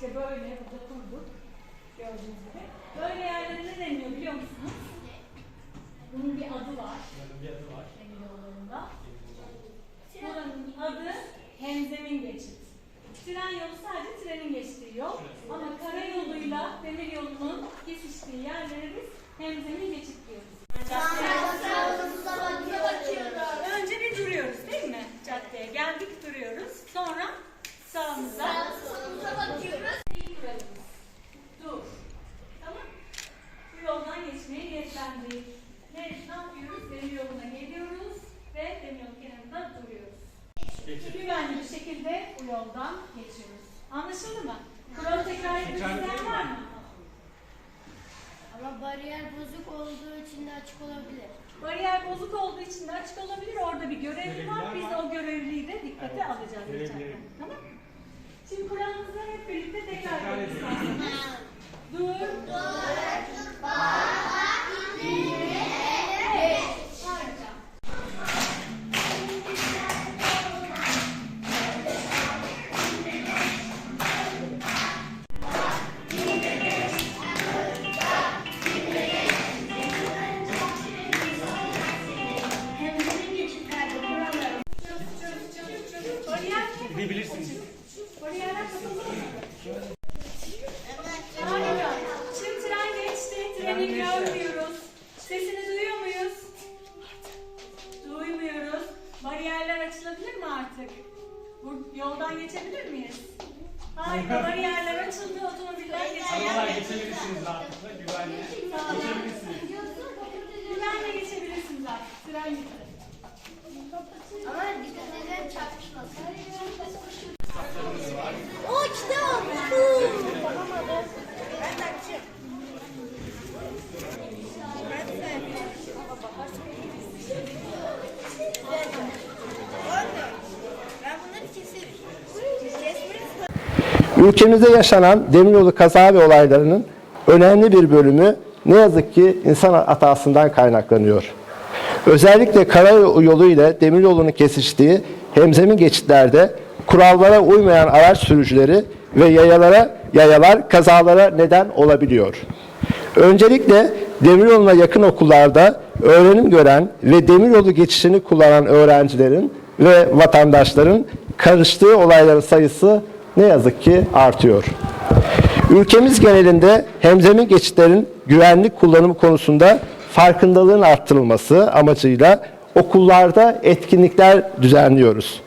işte böyle burada kurduk. Gördüğünüz gibi. Böyle yerlere ne deniyor biliyor musunuz? Bunun bir adı var. Demir yollarında. Buranın adı Hemzemin Geçit. Tren yolu sadece trenin geçtiği yol. Ama karayoluyla demir yolunun kesiştiği yerlere biz Hemzemin Geçit diyoruz. Yoldan geçiyoruz. Anlaşıldı mı? Kuralı tekrar etmek isteyen var mı? Ama bariyer bozuk olduğu için de açık olabilir. Bariyer bozuk olduğu için de açık olabilir. Orada bir görevli var. Biz o görevliyi de dikkate alacağız. geçerken. Tamam? Şimdi kuralımızı hep birlikte tekrar edelim. isterseniz. Dur. Yoldan geçebilir miyiz? Harika. Bariyerler açıldı. Otomobiller geçebilir. geçebilirsiniz rahatlıkla. Güvenli. Geçebilirsiniz. Güvenle geçebilirsiniz artık. Tren gitti. Ülkemizde yaşanan demiryolu kaza ve olaylarının önemli bir bölümü ne yazık ki insan hatasından kaynaklanıyor. Özellikle karayolu ile demiryolunun kesiştiği hemzemin geçitlerde kurallara uymayan araç sürücüleri ve yayalara yayalar kazalara neden olabiliyor. Öncelikle demiryoluna yakın okullarda öğrenim gören ve demiryolu geçişini kullanan öğrencilerin ve vatandaşların karıştığı olayların sayısı ne yazık ki artıyor. Ülkemiz genelinde hemzemin geçitlerin güvenlik kullanımı konusunda farkındalığın arttırılması amacıyla okullarda etkinlikler düzenliyoruz.